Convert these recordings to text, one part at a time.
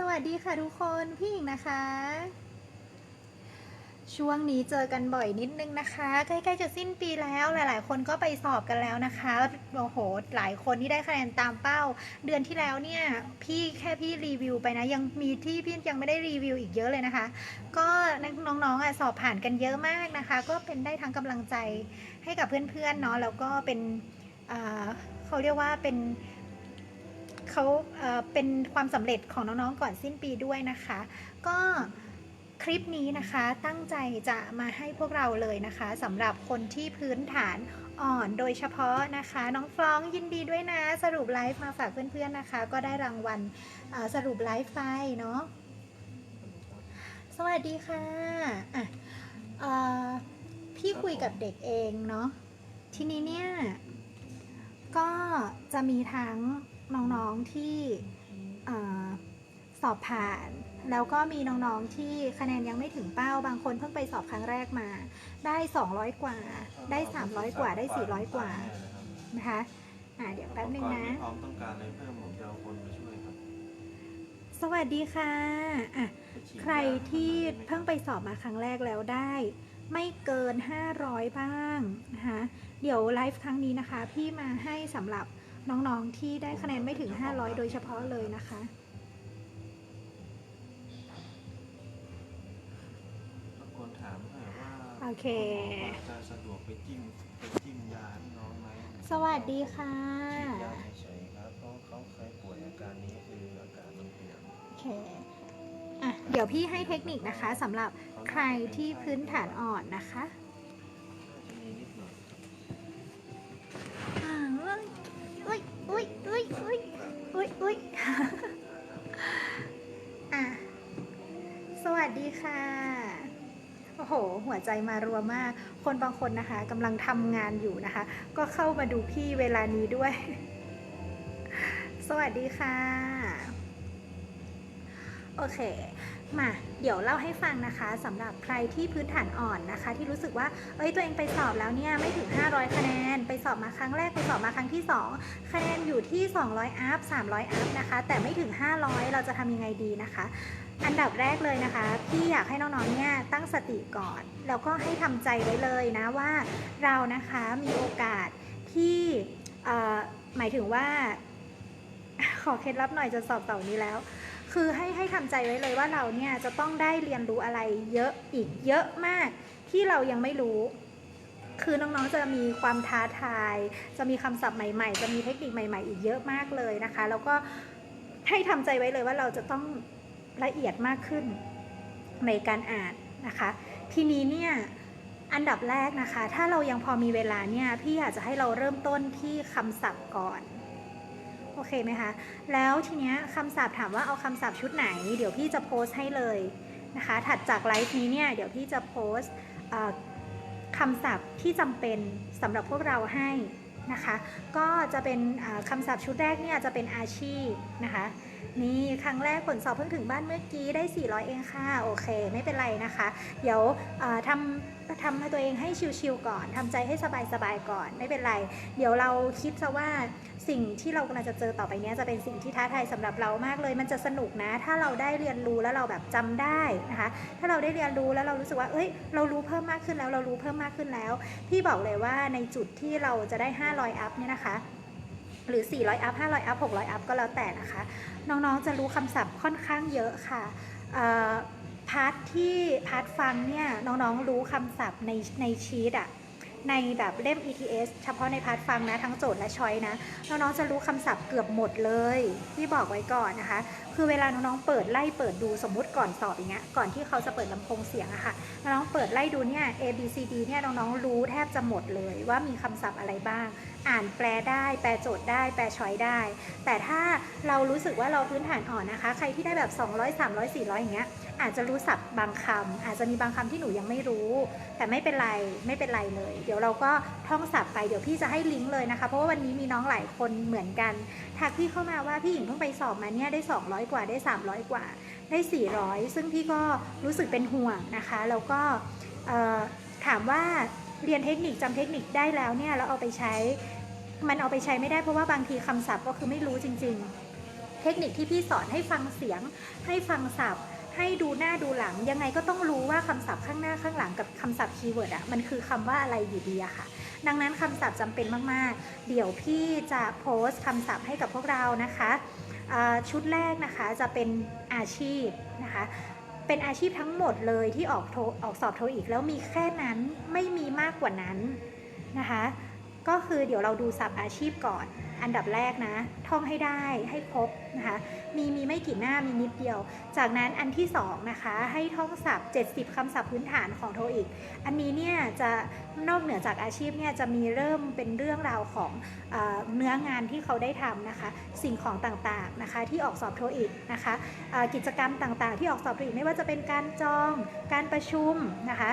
สวัสดีค่ะทุกคนพี่หญิงนะคะ ช่วงนี้เจอกันบ่อยนิดนึงนะคะ ใกล้ๆจะสิ้นปีแล้วหลาย ๆ คนก็ไปสอบกันแล้วนะคะโอ้โหหลายคนที่ได้คะแนนตามเป้า เดือนที่แล้วเนี่ย พี่แค่พี่รีวิวไปนะ ยังมีที่พี่ยังไม่ได้รีวิวอีกเยอะเลยนะคะ ก็น้องๆอะสอบผ่านกันเยอะมากนะคะ ก็เป็นได้ทั้งกำลังใจให้กับเพื่อนๆเนาะแล้วก็เป็นเขาเรียกว่าเป็น เขาเเป็นความสำเร็จของน้องๆก่อนสิ้นปีด้วยนะคะ ก็คลิปนี้นะคะตั้งใจจะมาให้พวกเราเลยนะคะสำหรับคนที่พื้นฐานอ่อนโดยเฉพาะนะคะ น้องฟรองยินดีด้วยนะ สรุปไลฟ์มาฝากเพื่อนๆนะคะ ก็ได้รางวัลสรุปไลฟ์ไปเนาะสวัสดีค่ะอะพี่คุยกับเด็กเองเนาะทีนี้เนี่ย ก็จะมีทั้ง น้องๆที่เออสอบผ่าน แล้วก็มีน้องๆที่คะแนนยังไม่ถึงเป้าบางคนเพิ่งไปสอบครั้งแรกมา ได้ 200 กว่า ได้ 300 กว่าได้ 400 กว่านะคะอ่าเดี๋ยวแป๊บนึงนะพร้อมต้องการอะไรเพิ่มผมจะเอาคนมาช่วยครับ สวัสดีค่ะอะไปฉีดใครที่เพิ่งไปสอบมาครั้งแรกแล้วได้ ไม่เกิน 500 บ้างนะคะเดี๋ยวไลฟ์ครั้งนี้นะคะ พี่มาให้สำหรับ น้องๆที่ได้คะแนนไม่ถึง 500 โดยเฉพาะเลยนะคะรบกวนถามหน่อยว่าโอเค ณหมอจะสะดวกไปจิ้มไปจิ้มยาให้น้องไหมสวัสดีค่ะ ฉีดยาเฉยๆครับเพราะเขาเคยป่วยอาการนี้คืออาการมันเปลี่ยน โอเคอะเดี๋ยวพี่ให้เทคนิคนะคะสำหรับใครที่พื้นฐานอ่อนนะคะ น่าจะมีนิดหน่อย อ่าอุ้ย อุ้ยอุ้ยอุ้ยอุ้ยอุ้ยอะ สวัสดีค่ะ โอ้โห หัวใจมารัวมาก คนบางคนนะคะกำลังทำงานอยู่นะคะ ก็เข้ามาดูพี่เวลานี้ด้วย สวัสดีค่ะ โอเค มาเดี๋ยวเล่าให้ฟังนะคะสำหรับใครที่พื้นฐานอ่อนนะคะ ที่รู้สึกว่าเอ้ยตัวเองไปสอบแล้วเนี่ยไม่ถึง 500 คะแนน ไปสอบมาครั้งแรกไปสอบมาครั้งที่ 2 คะแนนอยู่ที่ 200 อัพ 300 อัพนะคะ แต่ไม่ถึง 500 เราจะทำยังไงดีนะคะ อันดับแรกเลยนะคะ พี่อยากให้น้องๆเนี่ยตั้งสติก่อน แล้วก็ให้ทำใจไว้เลยนะว่าเรานะคะมีโอกาสที่หมายถึงว่า ขอเคล็ดลับหน่อยจะสอบเต่านี้แล้ว คือให้ให้ทำใจไว้เลยว่าเราเนี่ยจะต้องได้เรียนรู้อะไรเยอะอีกเยอะมากที่เรายังไม่รู้ คือน้องๆจะมีความท้าทาย จะมีคำศัพท์ใหม่ๆ จะมีเทคนิคใหม่ ๆ อีกเยอะมากเลยนะคะ แล้วก็ให้ทำใจไว้เลยว่าเราจะต้องละเอียดมากขึ้นในการอ่านนะคะ ทีนี้เนี่ยอันดับแรกนะคะ ถ้าเรายังพอมีเวลาเนี่ยพี่อยากจะให้เราเริ่มต้นที่คำศัพท์ก่อน โอเคไหมคะ แล้วทีเนี้ยคำศัพท์ถามว่าเอาคำศัพท์ชุดไหน เดี๋ยวพี่จะโพสต์ให้เลยนะคะ ถัดจากไลฟ์นี้เนี่ยเดี๋ยวพี่จะโพสต์คำศัพท์ที่จำเป็นสำหรับพวกเราให้นะคะ ก็จะเป็นคำศัพท์ชุดแรกเนี่ยจะเป็นอาชีพนะคะนี่ครั้งแรกผลสอบเพิ่งถึงบ้านเมื่อกี้ได้ 400 เองค่ะ โอเค ไม่เป็นไรนะคะ เดี๋ยวทำทำให้ตัวเองให้ชิลๆก่อนทำใจให้สบายๆก่อน ไม่เป็นไร เดี๋ยวเราคิดซะว่าสิ่งที่เรากำลังจะเจอต่อไปนี้จะเป็นสิ่งที่ท้าทายสำหรับเรามากเลย มันจะสนุกนะ ถ้าเราได้เรียนรู้แล้วเราแบบจำได้นะคะ ถ้าเราได้เรียนรู้แล้วเรารู้สึกว่า เอ้ย เรารู้เพิ่มมากขึ้นแล้ว เรารู้เพิ่มมากขึ้นแล้ว พี่บอกเลยว่าในจุดที่เราจะได้ 500 อัพเนี่ยนะคะ หรือ 400 อัพ 500 อัพ 600 อัพ ก็แล้วแต่นะคะ น้องๆ จะรู้คำศัพท์ค่อนข้างเยอะค่ะพาร์ทที่พาร์ทฟังเนี่ยน้องๆ รู้คำศัพท์ในในชีตอะในแบบเล่ม ETS เฉพาะในพาร์ทฟังนะทั้งโจทย์และช้อยนะ น้องๆ จะรู้คำศัพท์เกือบหมดเลยที่บอกไว้ก่อนนะคะ คือเวลาน้องๆ เปิดไล่เปิดดูสมมุติก่อนสอบอย่างเงี้ยก่อนที่เขาจะเปิดลำโพงเสียงอะค่ะน้องๆเปิดไล่ดูเนี่ย A B C D เนี่ยน้องๆ รู้แทบจะหมดเลยว่ามีคำศัพท์อะไรบ้าง อ่านแปลได้ แปลโจทย์ได้ แปลช้อยได้ แต่ถ้าเรารู้สึกว่าเราพื้นฐานอ่อนนะคะ ใครที่ได้แบบ 200 300 400 อย่างเงี้ย อาจจะรู้ศัพท์บางคำอาจจะมีบางคำที่หนูยังไม่รู้ แต่ไม่เป็นไร ไม่เป็นไรเลย เดี๋ยวเราก็ท่องศัพท์ไป เดี๋ยวพี่จะให้ลิงก์เลยนะคะ เพราะว่าวันนี้มีน้องหลายคนเหมือนกัน ทักพี่เข้ามาว่าพี่หญิงเพิ่งไปสอบมาเนี่ยได้ 200 กว่าได้ 300 กว่า ได้ 400 ซึ่งพี่ก็รู้สึกเป็นห่วงนะคะ แล้วก็ถามว่า เรียนเทคนิคจำเทคนิคได้แล้วเนี่ยแล้วเอาไปใช้ มันเอาไปใช้ไม่ได้เพราะว่าบางทีคำศัพท์ก็คือไม่รู้จริง ๆ เทคนิคที่พี่สอนให้ฟังเสียง ให้ฟังศัพท์ ให้ดูหน้าดูหลัง ยังไงก็ต้องรู้ว่าคำศัพท์ข้างหน้าข้างหลังกับคำศัพท์คีย์เวิร์ดอะมันคือคำว่าอะไรอยู่ดีอะค่ะ ดังนั้นคำศัพท์จำเป็นมากๆ เดี๋ยวพี่จะโพสต์คำศัพท์ให้กับพวกเรานะคะชุดแรกนะคะจะเป็นอาชีพนะคะ เป็นอาชีพทั้งหมดเลยที่ออกโทออกสอบโทอีกแล้วมีแค่นั้นไม่มีมากกว่านั้นนะคะ ก็คือเดี๋ยวเราดูศัพท์อาชีพก่อน อันดับแรกนะ ท่องให้ได้ให้ครบนะคะ มีมีไม่กี่หน้ามีนิดเดียว จากนั้นอันที่สองนะคะให้ท่องศัพท์ 70คำศัพท์พื้นฐานของโทอีก อันนี้เนี่ยจะนอกเหนือจากอาชีพเนี่ยจะมีเริ่มเป็นเรื่องราวของเอเนื้องานที่เขาได้ทำนะคะ สิ่งของต่างๆนะคะที่ออกสอบโทอีกนะคะกิจกรรมต่างๆ ที่ออกสอบโทอีกไม่ว่าจะเป็นการจองการประชุมนะคะ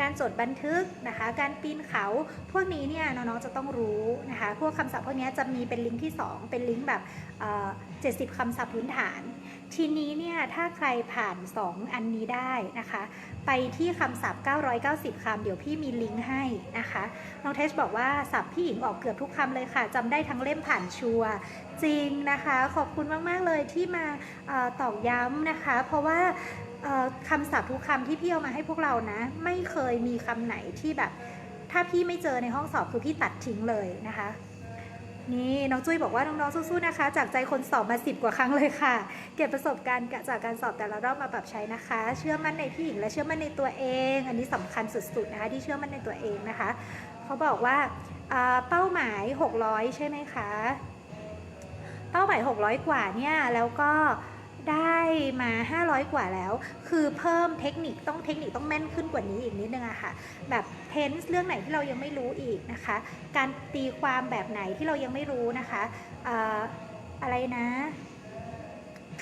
การจดบันทึกนะคะ การปีนเขา พวกนี้เนี่ยน้องๆจะต้องรู้นะคะ พวกคำศัพท์พวกนี้จะมีเป็นลิงก์ที่ 2 เป็นลิงก์แบบเอ่อ70คำศัพท์พื้นฐาน ทีนี้เนี่ยถ้าใครผ่าน 2 อันนี้ได้นะคะ ไปที่คำศัพท์ 990 คำเดี๋ยวพี่มีลิงก์ให้นะคะน้องเทสบอกว่าศัพท์พี่หญิงออกเกือบทุกคำเลยค่ะจำได้ทั้งเล่มผ่านชัวจริงนะคะ ขอบคุณมาก ๆ เลยที่มาเออตอกย้ำนะคะ เพราะว่า คำศัพท์ทุกคำที่พี่เอามาให้พวกเรานะ ไม่เคยมีคำไหนที่แบบ ถ้าพี่ไม่เจอในห้องสอบคือพี่ตัดทิ้งเลยนะคะ นี่น้องจุ้ยบอกว่าน้องๆสู้ๆนะคะ จากใจคนสอบมาสิบกว่าครั้งเลยค่ะ เก็บประสบการณ์จากการสอบแต่ละรอบมาปรับใช้นะคะ เชื่อมั่นในพี่หญิงและเชื่อมั่นในตัวเอง อันนี้สำคัญสุดๆนะคะที่เชื่อมั่นในตัวเองนะคะ เขาบอกว่าอ่าเป้าหมาย 600 ใช่ไหมคะ เป้าหมาย 600 กว่าเนี่ยแล้วก็ ได้มา 500 กว่าแล้ว คือเพิ่มเทคนิคต้องเทคนิคต้องแม่นขึ้นกว่านี้อีกนิดนึงอะค่ะ แบบเทนส์เรื่องไหนที่เรายังไม่รู้อีกนะคะ การตีความแบบไหนที่เรายังไม่รู้นะคะออะไรนะ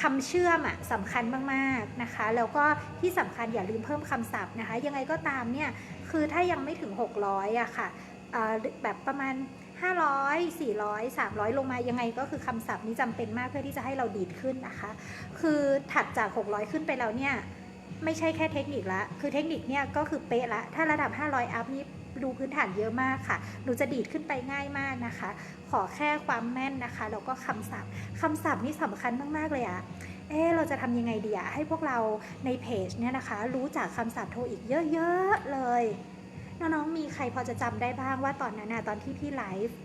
คำเชื่อมอะสำคัญมากๆนะคะ แล้วก็ที่สำคัญอย่าลืมเพิ่มคำศัพท์นะคะ ยังไงก็ตามเนี่ย คือถ้ายังไม่ถึง 600อะค่ะแบบประมาณ 500 400 300 ลงมายังไงก็คือคำศัพท์นี้จำเป็นมากเพื่อที่จะให้เราดีดขึ้นนะคะ คือถัดจาก 600 ขึ้นไปแล้วเนี่ยไม่ใช่แค่เทคนิคละ คือเทคนิคเนี่ยก็คือเป๊ะละ ถ้าระดับ 500 อัพนี่ดูพื้นฐานเยอะมากค่ะหนูจะดีดขึ้นไปง่ายมากนะคะ ขอแค่ความแม่นนะคะ แล้วก็คำศัพท์คำศัพท์นี่สำคัญมากๆเลยอะเอ๊ะเราจะทำยังไงดีอะให้พวกเราในเพจเนี่ยนะคะ รู้จักคำศัพท์โทอีกเยอะ ๆ เลย น้องๆมีใครพอจะจำได้บ้างว่าตอนนั้นนะตอนที่พี่ไลฟ์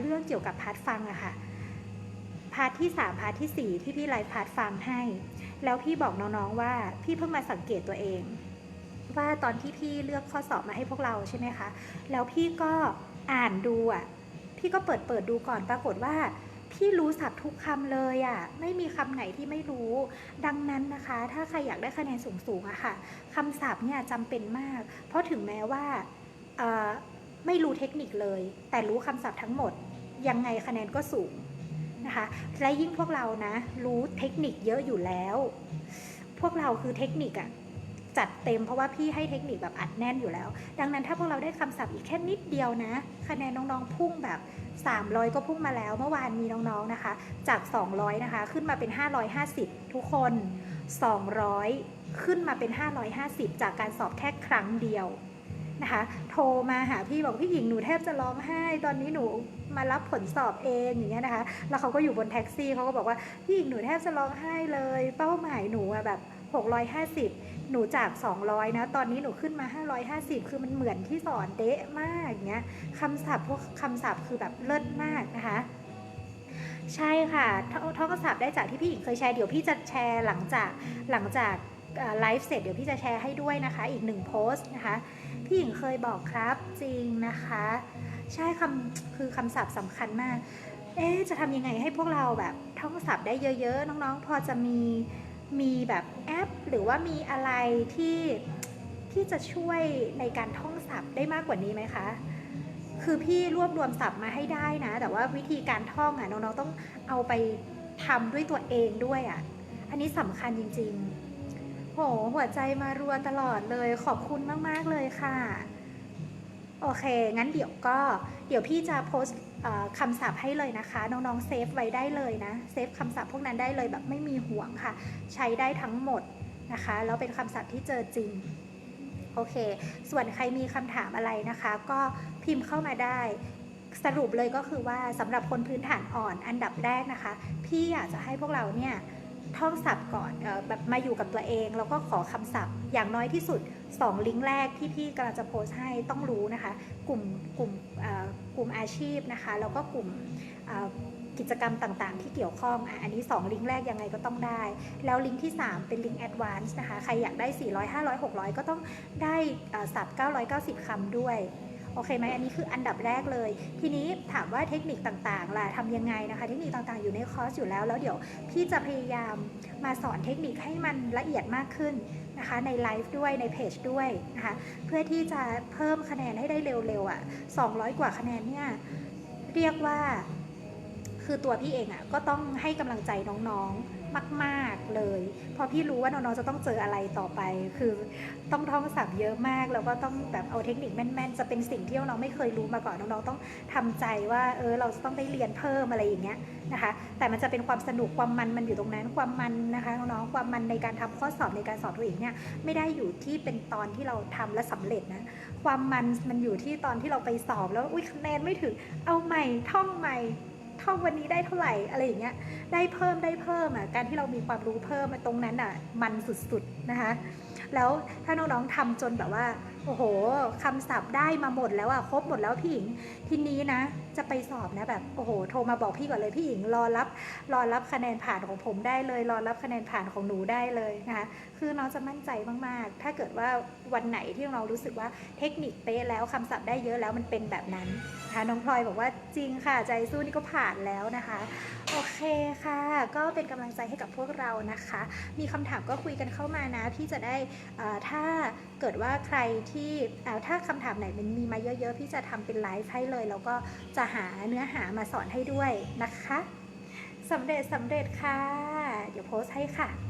เรื่องเกี่ยวกับพาร์ทฟังอะค่ะพาร์ทที่3พาร์ททีสี่4ที่พี่ไลฟ์พาร์ทฟังให้ แล้วพี่บอกน้องๆว่าพี่เพิ่งมาสังเกตตัวเอง ว่าตอนที่พี่เลือกข้อสอบมาให้พวกเราใช่ไหมคะ แล้วพี่ก็อ่านดูอะพี่ก็เปิดเปิดดูก่อนปรากฏว่า พี่รู้ศัพท์ทุกคำเลยอะไม่มีคำไหนที่ไม่รู้ ดังนั้นนะคะ ถ้าใครอยากได้คะแนนสูงๆอะค่ะคำศัพท์เนี่ยจำเป็นมาก เพราะถึงแม้ว่าไม่รู้เทคนิคเลย แต่รู้คำศัพท์ทั้งหมด ยังไงคะแนนก็สูงนะคะ และยิ่งพวกเรานะ รู้เทคนิคเยอะอยู่แล้ว พวกเราคือเทคนิคอะ จัดเต็มเพราะว่าพี่ให้เทคนิคแบบอัดแน่นอยู่แล้ว ดังนั้นถ้าพวกเราได้คำศัพท์อีกแค่นิดเดียวนะ คะแนนน้องๆพุ่งแบบ 300 ก็พุ่งมาแล้ว เมื่อวานมีน้องๆนะคะ จาก 200 นะคะ ขึ้นมาเป็น 550 ทุกคน 200 ขึ้นมาเป็น 550 จากการสอบแค่ครั้งเดียวนะคะ โทรมาหาพี่บอกพี่หญิงหนูแทบจะร้องไห้ ตอนนี้หนูมารับผลสอบเองอย่างเงี้ยนะคะ แล้วเขาก็อยู่บนแท็กซี่เขาก็บอกว่าพี่หญิงหนูแทบจะร้องไห้เลย เป้าหมายหนูอะแบบ650 หนูจาก 200 นะ ตอนนี้หนูขึ้นมา 550 คือมันเหมือนที่สอนเดะมากอย่างเงี้ยคำศัพท์พวกคำศัพท์คือแบบเลิศมากนะคะใช่ค่ะท่องคำศัพท์ได้จากที่พี่หญิงเคยแชร์เดี๋ยวพี่จะแชร์หลังจากหลังจากไลฟ์เสร็จเดี๋ยวพี่จะแชร์ให้ด้วยนะคะ อีกหนึ่งโพสต์นะคะพี่หญิงเคยบอกครับจริงนะคะ ใช่คำคือคำศัพท์สำคัญมาก เอ๊จะทำยังไงให้พวกเราแบบท่องศัพท์ได้เยอะๆ น้องๆ พอจะมี มีแบบแอป หรือว่ามีอะไรที่ที่จะช่วยในการท่องศัพท์ได้มากกว่านี้ไหมคะ คือพี่รวบรวมศัพท์มาให้ได้นะ แต่ว่าวิธีการท่องอะน้องๆต้องเอาไปทำด้วยตัวเองด้วยอะ อันนี้สำคัญจริง ๆ โห หัวใจมารัวตลอดเลย ขอบคุณมากๆเลยค่ะ โอเค งั้นเดี๋ยวก็เดี๋ยวพี่จะโพสคำศัพท์ให้เลยนะคะ น้องๆเซฟไว้ได้เลยนะ เซฟคำศัพท์พวกนั้นได้เลยแบบไม่มีห่วงค่ะ ใช้ได้ทั้งหมดนะคะ แล้วเป็นคำศัพท์ที่เจอจริง โอเค ส่วนใครมีคำถามอะไรนะคะ ก็พิมพ์เข้ามาได้ สรุปเลยก็คือว่าสำหรับคนพื้นฐานอ่อนอันดับแรกนะคะ พี่อยากจะให้พวกเราเนี่ยท่องศัพท์ก่อนแบบมาอยู่กับตัวเอง แล้วก็ขอคำศัพท์อย่างน้อยที่สุด 2 ลิงก์แรกที่พี่กำลังจะโพสต์ให้ต้องรู้นะคะ กลุ่มกลุ่มเอ่อกลุ่มอาชีพนะคะ แล้วก็กลุ่มกิจกรรมต่างๆ ที่เกี่ยวข้องอะอันนี้ 2 ลิงก์แรกยังไงก็ต้องได้ แล้วลิงก์ที่ 3 เป็นลิงก์แอดวานซ์นะคะ ใครอยากได้ 400 500 600 ก็ต้องได้สับ990คำด้วย โอเคไหมอันนี้คืออันดับแรกเลย ทีนี้ถามว่าเทคนิคต่างๆล่ะทำยังไงนะคะ เทคนิคต่างๆอยู่ในคอร์สอยู่แล้ว แล้วเดี๋ยวพี่จะพยายามมาสอนเทคนิคให้มันละเอียดมากขึ้นนะคะในไลฟ์ด้วยในเพจด้วยนะคะเพื่อที่จะเพิ่มคะแนนให้ได้เร็วๆอะ่ะ200 กว่าคะแนนเนี่ยเรียกว่าคือตัวพี่เองอะก็ต้องให้กำลังใจน้องๆ มาก ๆ เลยเพราะพี่รู้ว่าน้อง ๆ จะต้องเจออะไรต่อไป คือต้องท่องศัพท์เยอะมาก แล้วก็ต้องแบบเอาเทคนิคแม่น ๆ จะเป็นสิ่งที่น้องไม่เคยรู้มาก่อน น้อง ๆ ต้องทำใจว่า เออ เราจะต้องได้เรียนเพิ่มอะไรอย่างเงี้ยนะคะ แต่มันจะเป็นความสนุกความมันมันอยู่ตรงนั้น ความมันนะคะน้องๆ ความมันในการทำข้อสอบในการสอบตัวเองเนี่ยไม่ได้อยู่ที่เป็นตอนที่เราทำและสำเร็จนะ ความมันมันอยู่ที่ตอนที่เราไปสอบแล้ว อุ้ยคะแนนไม่ถึง เอาใหม่ ท่องใหม่ ท่องวันนี้ได้เท่าไหร่อะไรอย่างเงี้ยได้เพิ่มได้เพิ่มอะการที่เรามีความรู้เพิ่มตรงนั้นอะมันสุดๆนะคะแล้วถ้าน้องๆทำจนแบบว่าโอ้โหคำศัพท์ได้มาหมดแล้วอะครบหมดแล้วพี่หญิงทีนี้นะ จะไปสอบนะแบบโอ้โหโทรมาบอกพี่ก่อนเลยพี่หญิงรอรับรอรับคะแนนผ่านของผมได้เลย รอรับคะแนนผ่านของหนูได้เลยนะคะคือน้องจะมั่นใจมากๆ ถ้าเกิดว่าวันไหนที่น้องรู้สึกว่าเทคนิคเป๊ะแล้วคำศัพท์ได้เยอะแล้วมันเป็นแบบนั้นนะคะน้องพลอยบอกว่าจริงค่ะใจสู้นี่ก็ผ่านแล้วนะคะโอเคค่ะ ก็เป็นกำลังใจให้กับพวกเรานะคะ มีคำถามก็คุยกันเข้ามานะพี่จะได้ถ้า เกิดว่าใครที่เอ่อถ้าคำถามไหนมันมีมาเยอะๆ พี่จะทำเป็นไลฟ์ให้เลย แล้วก็จะหาเนื้อหามาสอนให้ด้วยนะคะสำเร็จสำเร็จค่ะ เดี๋ยวโพสต์ให้ค่ะ